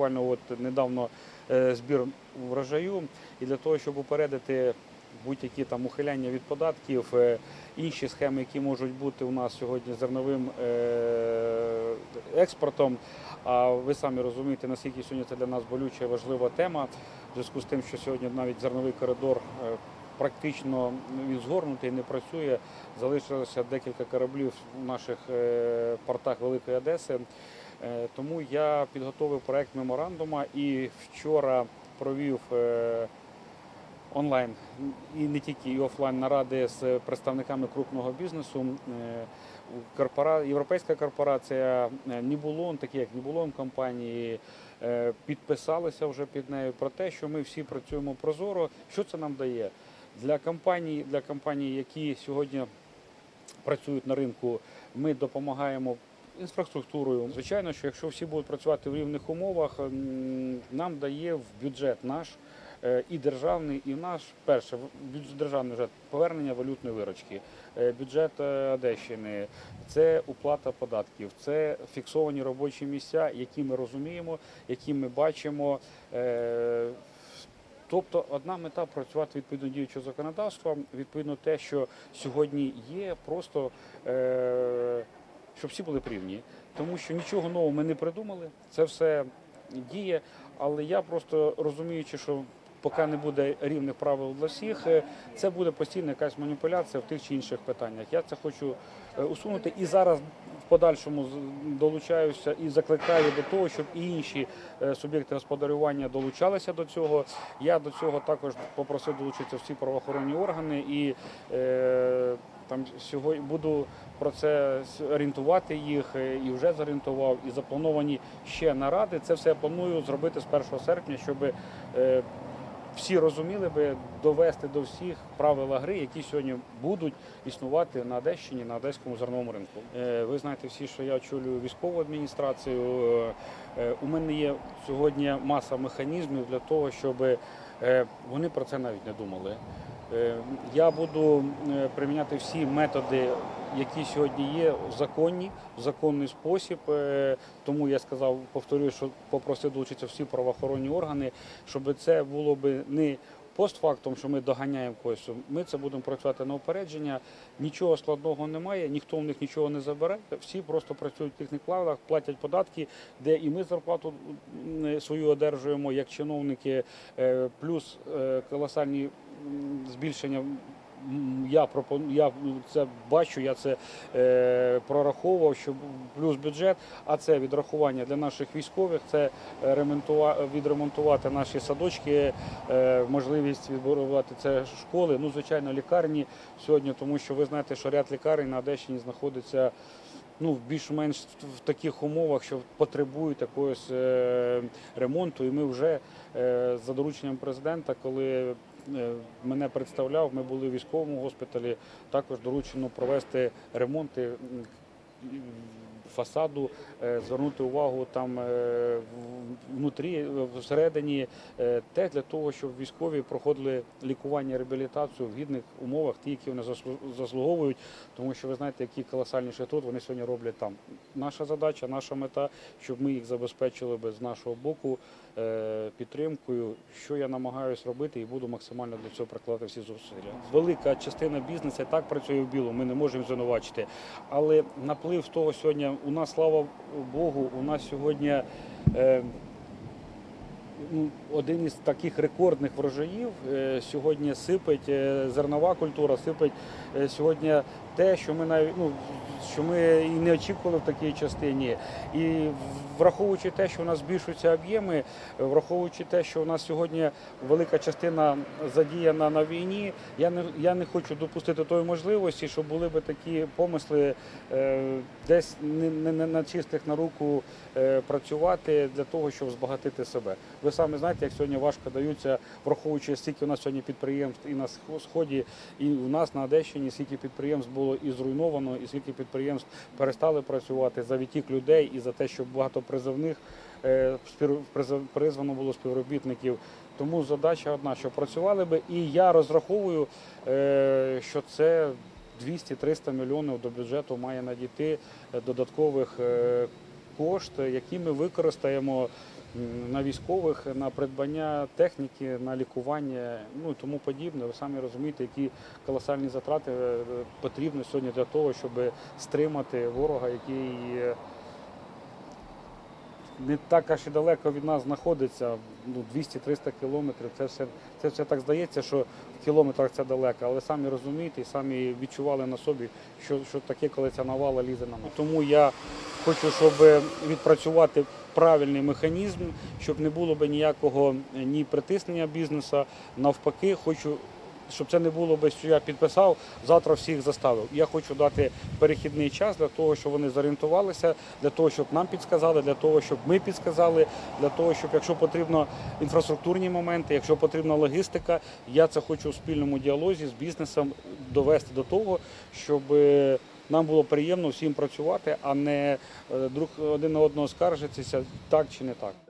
Буквально от недавно е, збір врожаю, і для того, щоб упередити будь-які там ухиляння від податків, е, інші схеми, які можуть бути у нас сьогодні зерновим е, експортом. А ви самі розумієте, наскільки сьогодні це для нас болюча і важлива тема, в зв'язку з тим, що сьогодні навіть зерновий коридор практично він згорнутий, не працює. Залишилося декілька кораблів в наших портах Великої Одеси. Е, Тому я підготовив проект меморандума і вчора провів е, онлайн і не тільки і офлайн наради з представниками крупного бізнесу. Е, Корпора... Європейська корпорація Нібулон, такі як Нібулон компанії, підписалися вже під нею про те, що ми всі працюємо прозоро. Що це нам дає? Для компаній, для компаній, які сьогодні працюють на ринку, ми допомагаємо інфраструктурою. Звичайно, що якщо всі будуть працювати в рівних умовах, нам дає в бюджет наш е, і державний, і наш перше державний бюджет повернення валютної виручки, е, бюджет е, Одещини, це уплата податків, це фіксовані робочі місця, які ми розуміємо, які ми бачимо. Тобто одна мета працювати відповідно діючого законодавства, відповідно те, що сьогодні є, просто щоб всі були рівні. Тому що нічого нового ми не придумали, це все діє. Але я просто розуміючи, що поки не буде рівних правил для всіх, е, це буде постійна якась маніпуляція в тих чи інших питаннях. Я це хочу е, усунути і зараз в подальшому долучаюся і закликаю до того, щоб і інші е, суб'єкти господарювання долучалися до цього. Я до цього також попросив долучитися всі правоохоронні органи і там сьогодні буду про це орієнтувати їх і вже зорієнтував. І заплановані ще наради. Це все я планую зробити з 1 серпня, щоб всі розуміли би довести до всіх правила гри, які сьогодні будуть існувати на Одещині, на одеському зерновому ринку. Е, Ви знаєте всі, що я очолюю військову адміністрацію. Е, е, У мене є сьогодні маса механізмів для того, щоб вони про це навіть не думали. Е, Я буду е, приміняти всі методи, які сьогодні є законні, в законний спосіб. Е, Тому я сказав, повторюю, що попросив долучитися всі правоохоронні органи, щоб це було би не постфактом, що ми доганяємо когось. Ми це будемо працювати на упередження. Нічого складного немає, ніхто в них нічого не забере. Всі просто працюють в тих правилах, платять податки, де і ми зарплату свою одержуємо як чиновники, е, плюс е, колосальні збільшення. Я пропоную, я це бачу, я це е, прораховував, що плюс бюджет, а це відрахування для наших військових, це ремонтува- відремонтувати наші садочки, е, можливість відбудувати це школи, ну звичайно, лікарні сьогодні, тому що ви знаєте, що ряд лікарень на Одещині знаходиться ну, більш-менш в таких умовах, що потребують якогось е, ремонту. І ми вже е, за дорученням президента, коли мене представляв, ми були в військовому госпіталі, також доручено провести ремонти фасаду, е, звернути увагу там е, внутрі, е, всередині, те для того, щоб військові проходили лікування, реабілітацію в гідних умовах, ті, які вони заслу- заслуговують, тому що ви знаєте, які колосальніший труд вони сьогодні роблять там. Наша задача, наша мета, щоб ми їх забезпечили би з нашого боку підтримкою, що я намагаюся робити і буду максимально для цього прикладати всі зусилля. Велика частина бізнесу так працює в білу, ми не можемо звинувачити. Але наплив того сьогодні у нас, слава Богу, у нас сьогодні. Е, ну, один із таких рекордних врожаїв е, сьогодні сипить е, зернова культура, сипить сьогодні те, що ми навіть ну, що ми і не очікували в такій частині. І враховуючи те, що у нас збільшуються об'єми, враховуючи те, що у нас сьогодні велика частина задіяна на війні, я не я не хочу допустити тої можливості, щоб були би такі помисли е, десь не, не, не на чистих на руку е, працювати для того, щоб збагатити себе. Ви самі знаєте, як сьогодні важко даються, враховуючи скільки у нас сьогодні підприємств і на сході, і у нас на Одещині, скільки підприємств було і зруйновано, і скільки підприємств перестали працювати за відтік людей і за те, що багато призовних е, призвано було співробітників. Тому задача одна, що працювали би, і я розраховую, е, що це 200-300 мільйонів до бюджету має надійти е, додаткових е, кошт, які ми використаємо на військових, на придбання техніки, на лікування, ну і тому подібне. Ви самі розумієте, які колосальні затрати е, потрібні сьогодні для того, щоб стримати ворога, який не так аж і далеко від нас знаходиться, ну 200-300 кілометрів. Це все, це все так здається, що кілометрах це далеко, але самі розумієте і самі відчували на собі, що, що таке, коли ця навала лізе на нас. Тому я хочу, щоб відпрацювати правильний механізм, щоб не було би ніякого е, ні притиснення бізнесу. Навпаки, хочу. Щоб це не було би, що я підписав, завтра всіх заставив. Я хочу дати перехідний час для того, щоб вони зорієнтувалися, для того, щоб нам підсказали, для того, щоб ми підсказали, для того, щоб, якщо потрібно інфраструктурні моменти, якщо потрібна логістика, я це хочу у спільному діалозі з бізнесом довести до того, щоб е, нам було приємно всім працювати, а не е, друг один на одного скаржитися так чи не так.